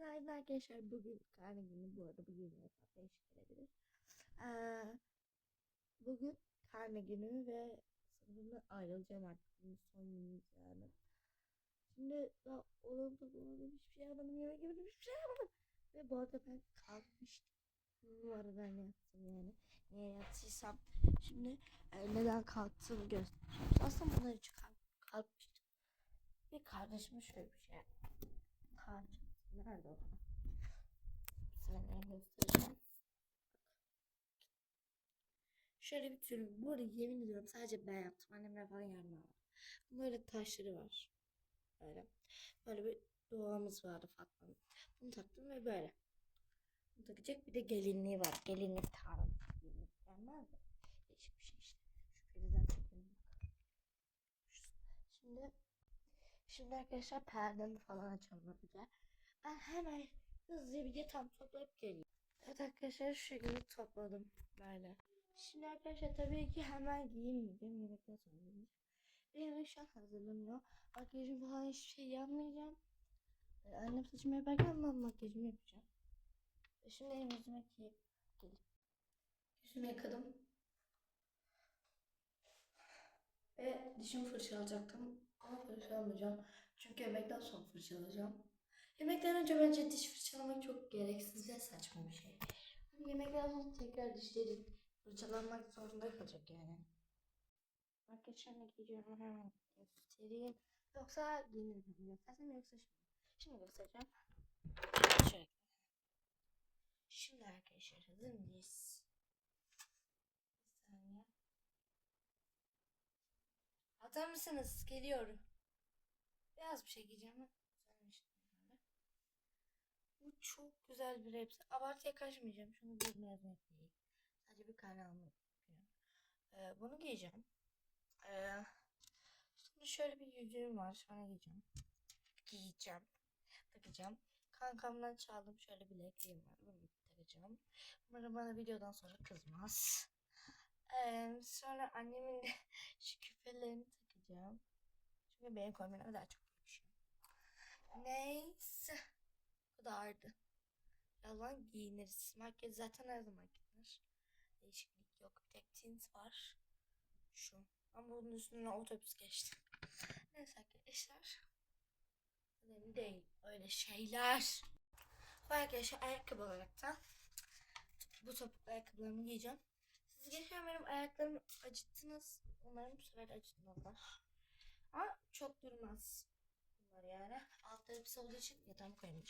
Günaydın arkadaşlar. Bugün karne günü. Bu arada bugün yasak değişik gelebilir. Ee, bugün karne günü ve sanırım ayrılacağım artık. Bunun son günümüz yani. Şimdi daha olumlu bulamadım. Hiçbir şey yapmadım. Yemek yemedim. Hiçbir şey yapmadım. Ve bu arada ben kalkmıştım. Bu aradan yattım yani. Niye yattıysam. Şimdi e, neden kalktığımı göstereceğim. Aslında bunlar için kalk, kalkmıştım. Bir kardeşime şöyle bir şey Tarçın. Nerede o? Sana ben göstereceğim. Şöyle bir tür. Bu arada yemin ediyorum sadece ben yaptım. Annemler falan yardım aldı. Böyle taşları var. Böyle. Böyle bir doğamız vardı Fatma'nın. Bunu taktım ve böyle. Bunu takacak bir de gelinliği var. Gelinlik tarzı. Gelinlik gelmez de. Değişik bir şey işte. Şu periden çekelim. Şimdi Şimdi arkadaşlar perdemi falan açalım önce. Ben hemen hızlıca bir yatağım toplayıp geleyim. Evet arkadaşlar şu şekilde topladım böyle. Şimdi arkadaşlar tabii ki hemen giyinmeyeceğim. Yemekten sonra giyineceğim. Yemek şu an hazırlanıyor. Makyajım falan hiçbir şey yapmayacağım. Ee, annem saçımı yaparken ben makyajımı yapacağım. Şimdi elim yüzüme yıkayıp geleyim. Yüzümü yıkadım. Ve dişimi fırçalayacaktım. Ama fırçalamayacağım. Çünkü yemekten sonra fırçalayacağım. Yemekten önce bence diş fırçalamak çok gereksiz ve saçma bir şey. Hani yemekten sonra tekrar dişlerin fırçalanmak zorunda kalacak yani. Makyajımı giyiyorum hemen göstereyim. Yoksa giyinirim. Göstersem yoksa şimdi. Şimdi göstereceğim. Şöyle. Şimdi arkadaşlar hazır mıyız? Bir saniye. Hazır mısınız? Geliyorum. Beyaz bir şey giyeceğim. Bu çok güzel bir elbise. Abartıya kaçmayacağım. Şunu bir beyaz ekleyeyim. Sadece bir istiyorum. Ee, bunu giyeceğim. Ee, sonra şöyle bir yüzüğüm var. Sonra giyeceğim. Giyeceğim. Takacağım. Kankamdan çaldım. Şöyle bilekliğim var. Bunu takacağım. Umarım bana videodan sonra kızmaz. Ee, sonra annemin de şu küpelerini takacağım. Çünkü benim kombinime daha çok yakışıyor. Neyse. Bu kadardı. Yalan giyiniriz. Makyaj zaten her zaman giyinir. Değişiklik yok. Bir tek tint var. Şu. Ama bunun üstüne otobüs geçti. Neyse arkadaşlar. Önemli değil. Öyle şeyler. Bu arkadaşlar ayakkabı olarak da bu topuklu ayakkabılarımı giyeceğim. Siz geçen benim ayaklarımı acıttınız. Umarım bu sefer acıtmazlar. Ama çok durmaz. Bunlar yani. Altta elbise olduğu için yatağımı koyamayacağım.